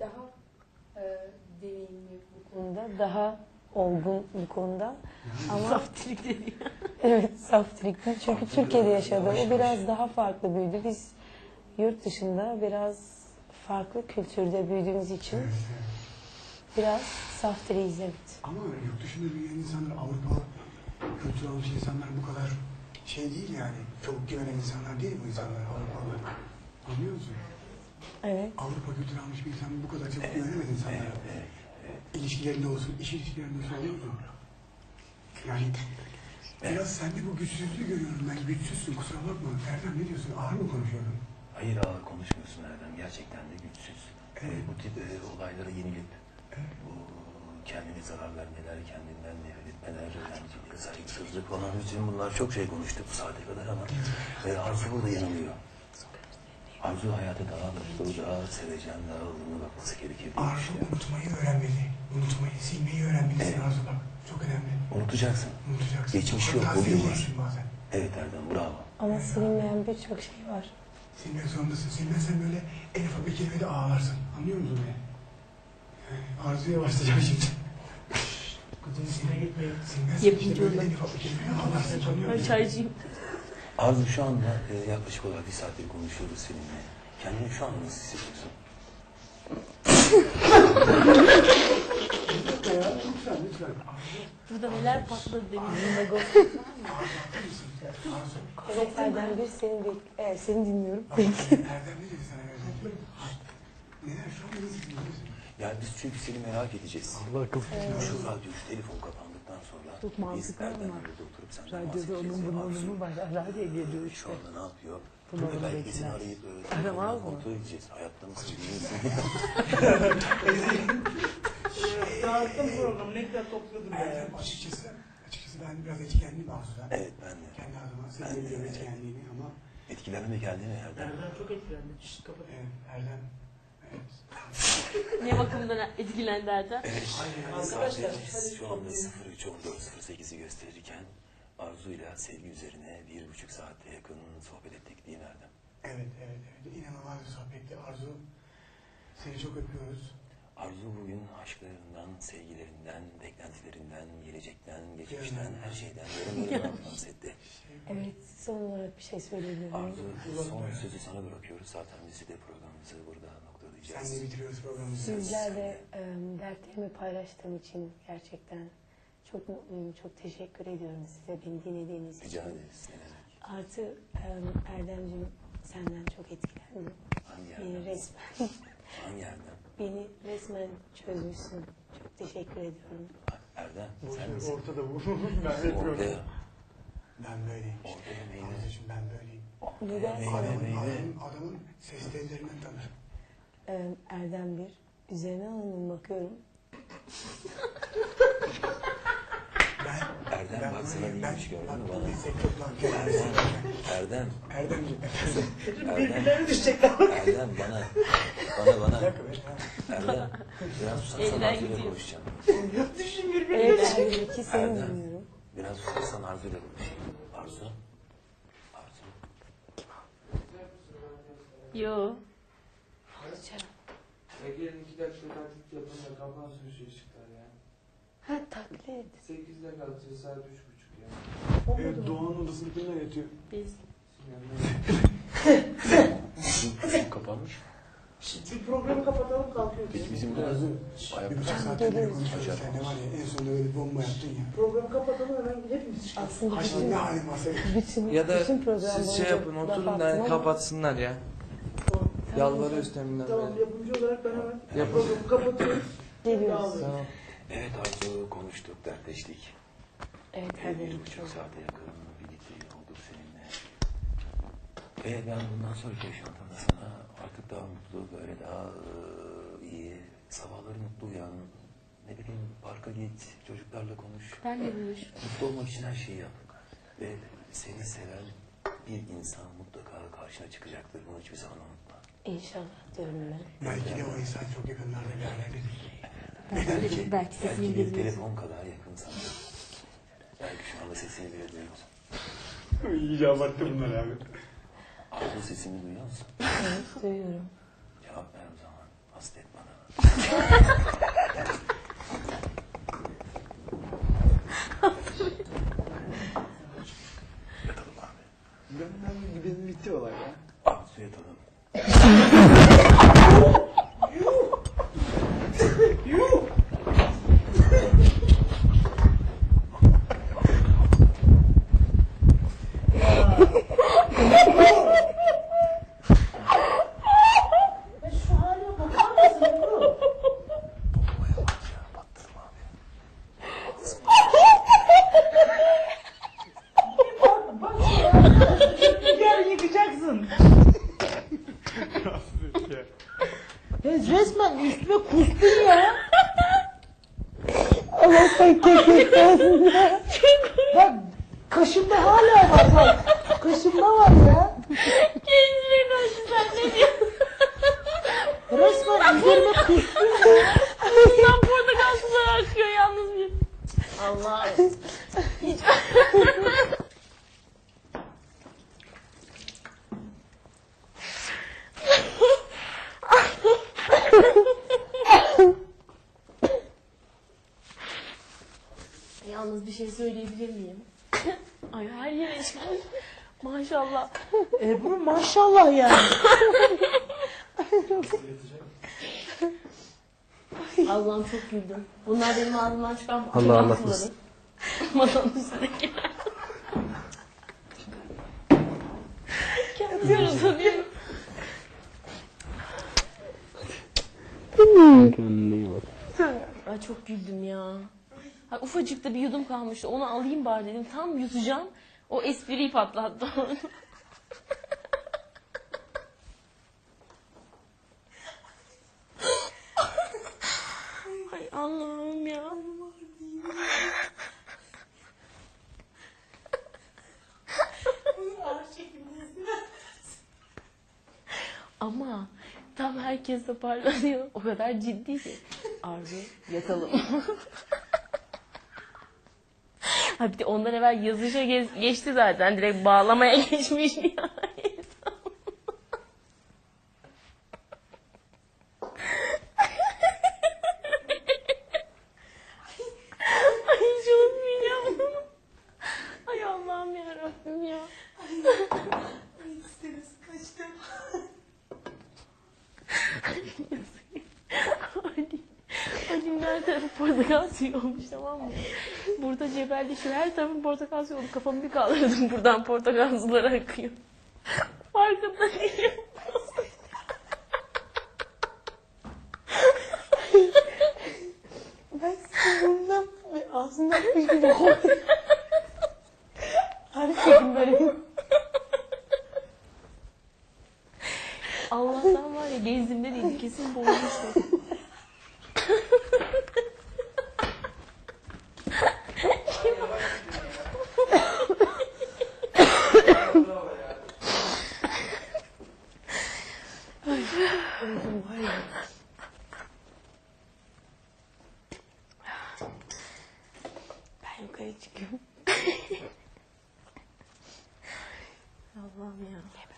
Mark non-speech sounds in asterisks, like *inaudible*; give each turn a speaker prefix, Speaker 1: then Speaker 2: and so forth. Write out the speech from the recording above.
Speaker 1: daha e, deneyimli bu konuda, daha olgun bu konuda. Ama
Speaker 2: Saftirik dedi.
Speaker 1: evet saftirikten çünkü Türkiye'de yaşadı. O biraz daha farklı büyüdü. Biz yurt dışında biraz farklı kültürde büyüdüğümüz için biraz saftiriyiz evet.
Speaker 3: Ama yurt dışında büyüyen insanlar Avrupa kültür almış insanlar bu kadar şey değil yani. Çok güvenen insanlar değil bu insanlar Avrupalılar. Anlıyor musun?
Speaker 1: Evet.
Speaker 3: Avrupa kültür almış bir insan bu kadar çok güvenemez insanlara. İlişkilerinde olsun, iş ilişkilerinde olsun anlıyor musun? Yani biraz sende bu güçsüzlüğü görüyorum ben. Güçsüzsün kusura bakma. Erdem ne diyorsun? Ağır mı konuşuyorum?
Speaker 4: Hayır ağır konuşmuyorsun Erdem. Gerçekten de güçsüz. Ee, bu tip e, olaylara yenilip bu kendine zarar vermeler, kendinden nefret etmeler, saygısızlık falan bütün bunlar çok şey konuştuk bu saate kadar ama e, Arzu burada yanılıyor. Arzu hayata daha mutlu, daha sevecen, daha ılımlı bakması gerekir
Speaker 3: Arzu unutmayı öğrenmeli. Unutmayı, silmeyi öğrenmelisin
Speaker 4: Evet.
Speaker 3: Arzu bak. Çok önemli.
Speaker 4: Unutacaksın.
Speaker 3: Unutacaksın.
Speaker 4: Geçmiş yok, bugün var.
Speaker 3: bazen.
Speaker 4: Evet Erdem bravo.
Speaker 1: Ama silinmeyen birçok şey var.
Speaker 3: Silmek zorundasın. Silmezsen böyle en ufak bir kelimede ağlarsın. Anlıyor musun beni? Yani Arzuya başlayacağım şimdi. Kızım sile gitmeyin. Silmezsen işte böyle en ufak bir kelimede ağlarsın.
Speaker 2: Ben çaycıyım.
Speaker 4: Arzu şu anda e, yaklaşık olarak bir saattir konuşuyoruz seninle. Kendini şu an nasıl hissediyorsun?
Speaker 3: Ya.
Speaker 2: Burada neler patladı
Speaker 3: mısın? Arzu.
Speaker 1: Evet Erdem bir seni, bek- evet, seni dinliyorum.
Speaker 4: Yani biz çünkü seni merak edeceğiz.
Speaker 5: Allah akıl
Speaker 4: Şu radyo, şu telefon kapandıktan sonra
Speaker 5: Çok mantıklı ama
Speaker 4: oturup senden
Speaker 5: Radyoda onun bunun var. Radyo geliyor
Speaker 4: Şu
Speaker 5: işte.
Speaker 4: anda ne yapıyor? De
Speaker 5: bekler.
Speaker 4: seni arayıp
Speaker 5: Aramaz mı?
Speaker 4: kontrol edeceğiz. Hayatta mısın?
Speaker 6: Dağıttım programı ne kadar topluyordum ya.
Speaker 3: Erdem açıkçası, açıkçası ben biraz etkilendim Arzu'dan.
Speaker 4: evet ben de.
Speaker 3: Kendi adıma senin etkilendiğini ama
Speaker 4: Etkilenme geldi mi Erdem?
Speaker 6: Erdem çok etkilendi. Şşt kapat.
Speaker 3: evet, Erdem.
Speaker 2: Ne bakımdan etkilendi?
Speaker 4: Evet.
Speaker 6: Arkadaşlar, hadi
Speaker 4: şu anda
Speaker 6: toplayalım.
Speaker 4: 03.14.08'i gösterirken Arzu'yla sevgi üzerine bir buçuk saatte yakın sohbet ettik değil mi Erdem?
Speaker 3: Evet, evet, evet. İnanılmaz bir sohbetti. Arzu, seni çok öpüyoruz.
Speaker 4: Arzu bugün aşklarından, sevgilerinden, beklentilerinden, gelecekten, geçmişten, her şeyden yorumlarını anons etti.
Speaker 1: Evet son olarak bir şey söyleyebilirim.
Speaker 4: Arzu son sözü sana bırakıyoruz. Zaten biz de programımızı burada.
Speaker 3: Senle bitiriyoruz programımızı.
Speaker 1: Sizlerle e, dertlerimi paylaştığım için gerçekten çok mutluyum. Çok teşekkür ediyorum size beni dinlediğiniz için.
Speaker 4: Rica ederiz. Ne demek?
Speaker 1: Artı e, Erdemciğim senden çok etkilendim.
Speaker 4: Hangi
Speaker 1: Beni
Speaker 4: yerden?
Speaker 1: resmen, *laughs*
Speaker 4: Hangi yerden?
Speaker 1: beni resmen çözmüşsün. Çok teşekkür ediyorum.
Speaker 4: Erdem
Speaker 3: Bu
Speaker 4: sen
Speaker 3: şey
Speaker 4: misin?
Speaker 3: ortada bu. *laughs* ben yapıyorum.
Speaker 4: Ortaya.
Speaker 3: Ben böyleyim.
Speaker 4: Meyve.
Speaker 3: Arzucuğum ben böyleyim.
Speaker 1: Neden
Speaker 3: Adamın,
Speaker 4: meyve.
Speaker 3: adamın, adamın ses tellerinden tanır.
Speaker 1: E, Erdem bir üzerine alındım bakıyorum.
Speaker 3: Ben,
Speaker 4: Erdem
Speaker 3: ben
Speaker 4: bak sana.
Speaker 3: Ben,
Speaker 4: neymiş gördün mü bana? Erdem, Erdem,
Speaker 3: Erdemciğim.
Speaker 4: Erdem,
Speaker 6: Birbirlerine düşecekler.
Speaker 4: Erdem bana, bana,
Speaker 3: Bir
Speaker 4: bana,
Speaker 3: dakika be.
Speaker 4: Erdem, biraz susarsan
Speaker 2: Elden
Speaker 4: Arzu'yla
Speaker 2: gidiyor.
Speaker 4: konuşacağım.
Speaker 6: Düşün birbirine.
Speaker 1: Evet Erdem iki seni
Speaker 4: Erdem.
Speaker 1: dinliyorum.
Speaker 4: Biraz susarsan Arzu'yla konuşayım. Arzu, Arzu.
Speaker 2: Yo.
Speaker 6: Ege'nin iki dakika taklit yapın da kafan sürüşe çıkar ya.
Speaker 1: Ha taklit.
Speaker 6: Sekizde kalkacağız saat üç buçuk ya.
Speaker 3: Evet, Doğan'ın odasında kimler yatıyor?
Speaker 2: Biz.
Speaker 4: Kapanmış.
Speaker 6: Şimdi programı kapatalım kalkıyoruz.
Speaker 4: Biz, bizim de ayak
Speaker 3: bir buçuk saattir beri konuşuyoruz. Sen ne var ya en sonunda böyle bir bomba yaptın ya.
Speaker 6: Programı kapatalım hemen hepimiz çıkalım.
Speaker 1: Aslında bütün,
Speaker 3: ne halim varsa.
Speaker 1: bütün,
Speaker 7: Ya da
Speaker 1: bütün program
Speaker 7: siz şey
Speaker 1: boyunca
Speaker 7: yapın
Speaker 1: laf
Speaker 7: oturun da
Speaker 1: attım ama-
Speaker 7: kapatsınlar ya. Yalvarıyoruz teminden
Speaker 6: Tamam
Speaker 7: beri.
Speaker 6: yapımcı olarak ben hemen
Speaker 7: Yapın.
Speaker 6: programı kapatıyoruz.
Speaker 1: Geliyoruz.
Speaker 7: Tamam.
Speaker 4: Evet Arzu konuştuk, dertleştik.
Speaker 1: Evet
Speaker 4: Ee, bir buçuk saate yakın birlikte olduk seninle. Ve ben bundan sonraki yaşantımda sana artık daha mutlu, böyle daha e, iyi, sabahları mutlu uyan, ne bileyim parka git, çocuklarla konuş.
Speaker 2: Ben de buluş.
Speaker 4: Mutlu olmak için her şeyi yap. Ve seni seven bir insan mutlaka karşına çıkacaktır. Bunu hiçbir zaman unutma.
Speaker 1: İnşallah diyorum ben.
Speaker 3: Belki de o insan çok yakınlarda bir yerlerde değil.
Speaker 4: Belki,
Speaker 2: belki sesini
Speaker 4: belki bir telefon kadar yakın sana. Belki şu anda sesini bile duyuyorsun.
Speaker 3: İyice abarttı bunlar abi.
Speaker 4: Arzu sesini duyuyor musun?
Speaker 1: Evet duyuyorum.
Speaker 4: hasta et bana. *laughs* Yatalım abi.
Speaker 7: Benden gidelim bitti olay ya.
Speaker 4: Abi su yatalım. Babaya bak ya. Battırma abi.
Speaker 5: Gel yıkacaksın. ya resmen kustun ya.
Speaker 1: Allah sen kesin
Speaker 5: Bak kaşımda hala var bak. Kaşımda var ya.
Speaker 2: Kendine karşı sen ne diyorsun?
Speaker 5: Resmen üzerime kustun ya.
Speaker 2: Ağzından portakal suları akıyor yalnız bir. Allah. Hiç... *laughs* Yalnız bir şey söyleyebilir miyim? *laughs* Ay her yere çıkmış. Maşallah.
Speaker 5: Ebru maşallah yani. *laughs*
Speaker 2: Allah'ım çok güldüm. Bunlar benim ağzımdan çıkan
Speaker 7: Allah anlatmasın. *laughs*
Speaker 2: Masanın üstündekiler. Kendimi utanıyorum. Ay çok güldüm ya. Ha, ufacık da bir yudum kalmıştı. Onu alayım bari dedim. Tam yutacağım. O espriyi patlattı. Ay Allah'ım ya. Ama tam herkes toparlanıyor. O kadar ciddi ki. Abi yatalım. Ha bir de ondan evvel yazışa gez- geçti zaten. Direkt bağlamaya *laughs* geçmiş yani. Ay hiç unutmayacağım. Ay Allah'ım ya Rabbim ya. Ali, Ali'nin her tarafı *laughs* portakal suyu olmuş tamam mı? Burada cebelleşiyor. Her tarafım portakal suyu oldu. Kafamı bir kaldırdım buradan portakal suları akıyor. Farkında değilim.
Speaker 1: Ben burnumdan ve ağzımdan bir şey yok. Her şeyim böyle.
Speaker 2: Allah'tan var ya gezdiğimde değil kesin boğulmuştu.
Speaker 1: Ben yukarı çıkıyorum.
Speaker 2: Allah'ım ya.